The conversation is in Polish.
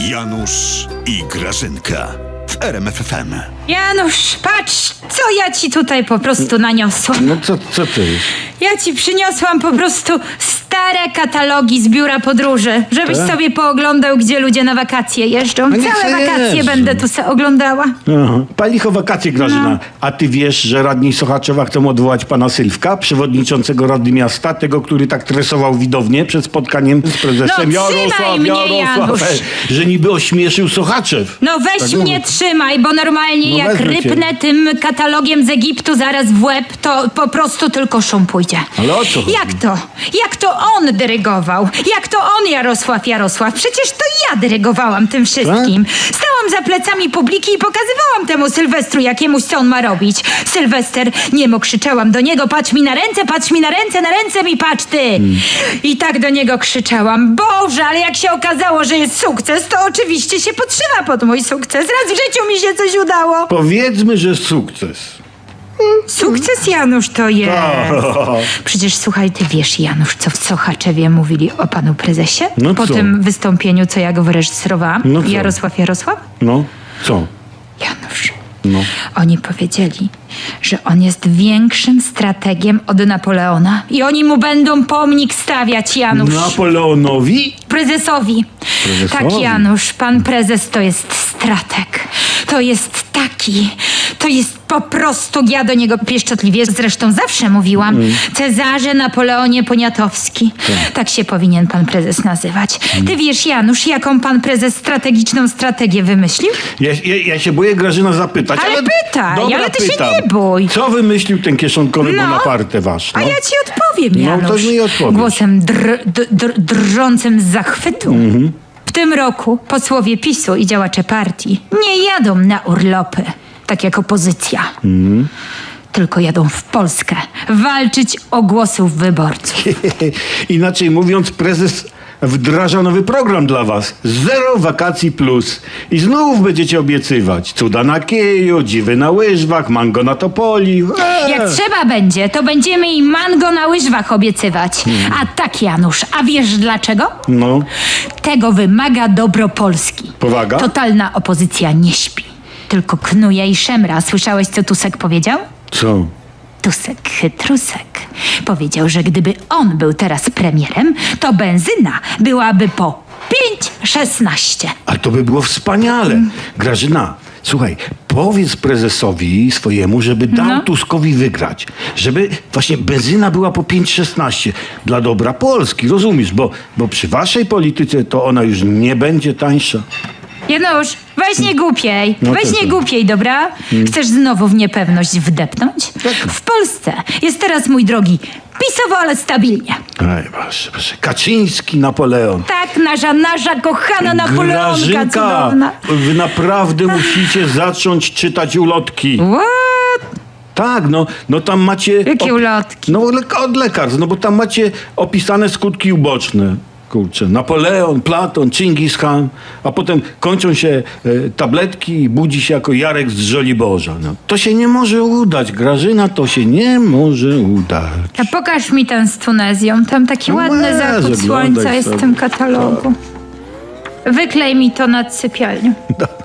Janusz i Grażynka w RMFFM. Janusz, patrz, co ja ci tutaj po prostu naniosłam. No co, co to jest? Ja ci przyniosłam po prostu stare katalogi z biura podróży, żebyś Tak? sobie pooglądał, gdzie ludzie na wakacje jeżdżą. No Całe wakacje jeżdżą. będę tu se oglądała. Aha. Palicho wakacje, Grażyna. A ty wiesz, że radni Sochaczewa chcą odwołać pana Sylwka, przewodniczącego Rady Miasta, tego, który tak tresował widownię przed spotkaniem z prezesem No, trzymaj mnie, Janusz. e, że niby ośmieszył Sochaczew. No weź Tak mnie mówię. trzymaj, bo normalnie No jak wezmę cię. rypnę tym katalogiem z Egiptu zaraz w łeb, to po prostu tylko szum pójdzie. Ale o co chodzi? Jak to? Jak to on dyrygował? Jak to on Jarosław Jarosław? Przecież to ja dyrygowałam tym wszystkim. Tak? Stałam za plecami publiki i pokazywałam temu Sylwestru jakiemuś, co on ma robić. Sylwester, niemo krzyczałam do niego, patrz mi na ręce, patrz mi na ręce, na ręce mi patrz ty. Hmm. I tak do niego krzyczałam. Boże, ale jak się okazało, że jest sukces, to oczywiście się podszywa pod mój sukces. Raz w życiu mi się coś udało. Powiedzmy, że sukces. Sukces Janusz to jest. Tak. Przecież słuchaj, ty wiesz Janusz, co w Sochaczewie mówili o panu prezesie? No po co? tym wystąpieniu, co ja go wyreżyserowałam? No co? Jarosław Jarosław? No, co? Janusz. No. Oni powiedzieli, że on jest większym strategiem od Napoleona i oni mu będą pomnik stawiać, Janusz. Napoleonowi? Prezesowi. Prezesowi? Tak, Janusz, pan prezes to jest strateg. To jest taki. To jest po prostu, ja do niego pieszczotliwie zresztą zawsze mówiłam, Mm. Cezarze Napoleonie Poniatowski. Tak się powinien pan prezes nazywać. Mm. Ty wiesz, Janusz, jaką pan prezes strategiczną strategię wymyślił? Ja, ja, ja się boję Grażyna zapytać, Ale ale... pytaj, Dobra, ale ty się pytam. nie bój. Co wymyślił ten kieszonkowy No. Bonaparte wasz? A No? ja ci odpowiem, No, Janusz. to mi odpowiedz. Głosem dr, dr, dr, drżącym z zachwytu. Mhm. W tym roku posłowie PiSu i działacze partii nie jadą na urlopy, tak jak opozycja. Tylko jadą w Polskę walczyć o głosów wyborców. Inaczej mówiąc, prezes wdraża nowy program dla was. Zero wakacji plus. I znów będziecie obiecywać. Cuda na kieju, dziwy na łyżwach, mango na topoli. Eee. Jak trzeba będzie, to będziemy im mango na łyżwach obiecywać. A tak, Janusz, a wiesz dlaczego? No, Tego wymaga dobro Polski. Powaga? Totalna opozycja nie śpi. Tylko knuje i szemra. Słyszałeś, co Tusek powiedział? co? Tusek chytrusek. Powiedział, że gdyby on był teraz premierem, to benzyna byłaby po 5,16. Ale to by było wspaniale. Grażyna, słuchaj, powiedz prezesowi swojemu, żeby dał No. Tuskowi wygrać. Żeby właśnie benzyna była po 5,16 dla dobra Polski, rozumiesz? Bo, bo przy waszej polityce to ona już nie będzie tańsza. Janusz, weź nie głupiej. No weź nie co? głupiej, dobra? Chcesz znowu w niepewność wdepnąć? W Polsce jest teraz, mój drogi, pisowo, ale stabilnie. Ej, proszę, proszę. Kaczyński, Napoleon. Tak, nasza, nasza kochana Napoleonka Grażynka, cudowna. wy naprawdę musicie zacząć czytać ulotki. What? Tak, no, no tam macie... Jakie ulotki? No le- od lekarstw, no bo tam macie opisane skutki uboczne. Kurczę, Napoleon, Platon, Chingis Khan, a potem kończą się e, tabletki i budzi się jako Jarek z Żoliborza. No, to się nie może udać, Grażyna, to się nie może udać. A pokaż mi ten z Tunezją. Tam taki No ładny weź, zachód oglądaj słońca jest w sobie. tym katalogu. Wyklej mi to nad sypialnią.